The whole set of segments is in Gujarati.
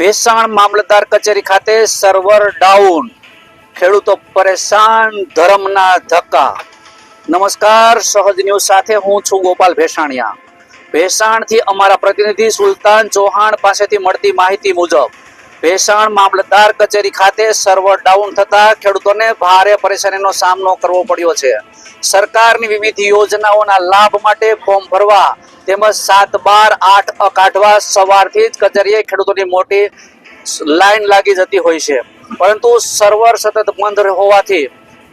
ભેસાણ મામલતદાર કચેરી ખાતે સર્વર ડાઉન ખેડૂતો પરેશાન, ધર્મના ધક્કા. નમસ્કાર, સહજ ન્યૂઝ સાથે હું છું ગોપાલ ભેસાણિયા. ભેસાણથી અમારા પ્રતિનિધિ સુલતાન ચૌહાણ પાસેથી મળતી માહિતી મુજબ ભેસાણ મામલતદાર કચેરી ખાતે સર્વર ડાઉન થતા ખેડૂતોને ભારે પરેશાનીનો સામનો કરવો પડ્યો છે. સરકારની વિવિધ યોજનાઓના લાભ માટે ફોર્મ ભરવા તેમજ સાત બાર આઠ કાઢવા સવારથી જ કચેરીએ ખેડૂતોની મોટી લાઈન લાગી જતી હોય છે. પરંતુ સર્વર સતત બંધ હોવાથી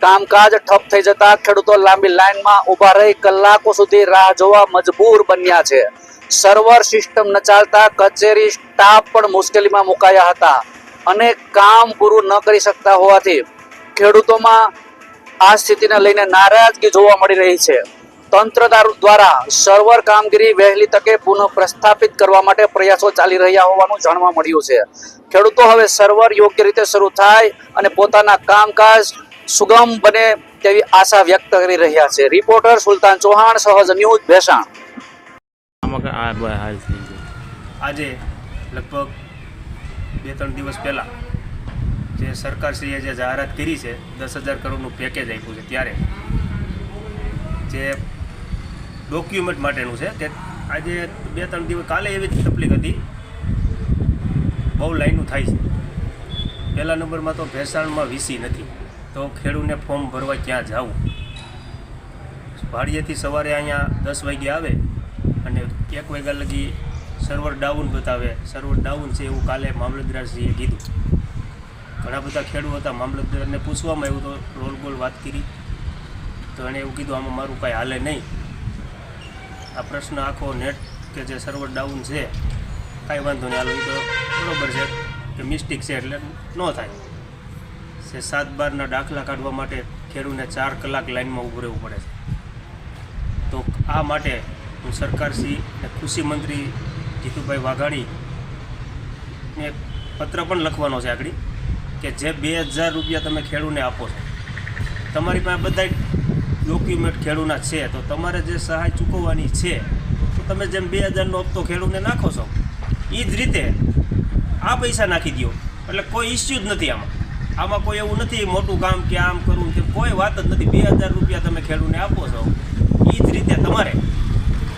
કામકાજ ઠપ થઈ જતા ખેડૂતો લાંબી લાઇનમાં ઊભા રહી કલાકો સુધી રાહ જોવા મજબૂર બન્યા છે. સર્વર સિસ્ટમ ન ચાલતા કચેરી સ્ટાફ પણ મુશ્કેલીમાં મુકાયા હતા અને કામ પૂરું ન કરી શકતા હોવાથી ખેડૂતોમાં આ સ્થિતિને લઈને નારાજગી જોવા મળી રહી છે. તંત્ર દ્વારા સર્વર કામગીરી વહેલી તકે પુનઃ પ્રસ્થાપિત કરવા માટે પ્રયાસો ચાલી રહ્યા હોવાનું જાણવા મળ્યું છે. ખેડૂતો હવે સર્વર યોગ્ય રીતે શરૂ થાય અને પોતાના કામકાજ સુગમ બને તેવી આશા વ્યક્ત કરી રહ્યા છે. રિપોર્ટર સુલતાન ચૌહાણ સહજ ન્યૂઝ ભેસાણ. આજે લગભગ બે ત્રણ દિવસ પહેલાં જે સરકારશ્રીએ જે જાહેરાત કરી છે દસ હજાર કરોડનું પેકેજ આપ્યું છે ત્યારે જે ડોક્યુમેન્ટ માટેનું છે તે આજે બે ત્રણ દિવસ કાલે એવી જ તકલીફ હતી. બહુ લાઈનું થાય છે. પહેલા નંબરમાં તો ભેસાણમાં વીસી નથી. તો ખેડૂને ફોર્મ ભરવા ક્યાં જવું? ભાડિયેથી સવારે અહીંયા દસ વાગે આવે અને એક વાગ્યા લગી સર્વર ડાઉન બતાવે. સર્વર ડાઉન છે એવું કાલે મામલતદારશ્રીએ કીધું. ઘણા બધા ખેડૂત હતા, મામલતદારને પૂછવામાં આવ્યું તો રોલ ગોલ વાત કરી. તો એણે એવું કીધું, આમાં મારું કાંઈ હાલે નહીં. આ પ્રશ્ન આખો નેટ કે જે સર્વર ડાઉન છે, કાંઈ વાંધો નહીં. હાલો, એ તો બરોબર છે. કે મિસ્ટેક છે એટલે ન થાય. છે. સાત બારના દાખલા કાઢવા માટે ખેડૂતને ચાર કલાક લાઇનમાં ઊભું રહેવું પડે છે. તો આ માટે હું સરકારશ્રી અને કૃષિ મંત્રી જીતુભાઈ વાઘાણીને પત્ર પણ લખવાનો છે આગળ, કે જે બે હજાર રૂપિયા તમે ખેડૂને આપો છો. તમારી પાસે બધા ડોક્યુમેન્ટ ખેડૂના છે, તો તમારે જે સહાય ચૂકવવાની છે, તો તમે જેમ બે હજારનો હપ્તો ખેડૂને નાખો છો એ જ રીતે આ પૈસા નાખી દો એટલે કોઈ ઇસ્યુ જ નથી આમાં. આમાં કોઈ એવું નથી, મોટું કામ કે આમ કરવું તે કોઈ વાત જ નથી. બે હજાર રૂપિયા તમે ખેડૂને આપો છો એ જ રીતે તમારે.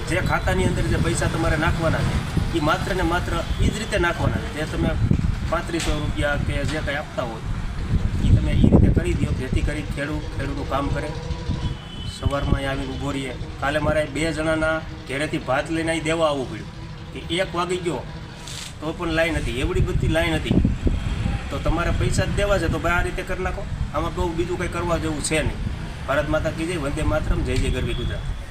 જે ખાતાની અંદર જે પૈસા તમારે નાખવાના છે એ માત્ર ને માત્ર એ જ રીતે નાખવાના છે. જે તમે પાંત્રીસો રૂપિયા કે જે કંઈ આપતા હોય એ તમે એ રીતે કરી દો. જેથી કરી ખેડૂત ખેડૂતનું કામ કરે. સવારમાં અહીં આવીને ઊભો રહીએ. કાલે મારે બે જણાના ઘેરેથી ભાત લઈને અહીં દેવા આવવું પડ્યું. કે એક વાગી ગયો, તો પણ લાઈન હતી. એવડી બધી લાઈન હતી. તો તમારે પૈસા જ દેવા છે, તો ભાઈ આ રીતે કરી નાખો. આમાં બહુ બીજું કંઈ કરવા જેવું છે નહીં. ભારત માતા કી જય, વંદે માતરમ, જય જય ગરવી ગુજરાત.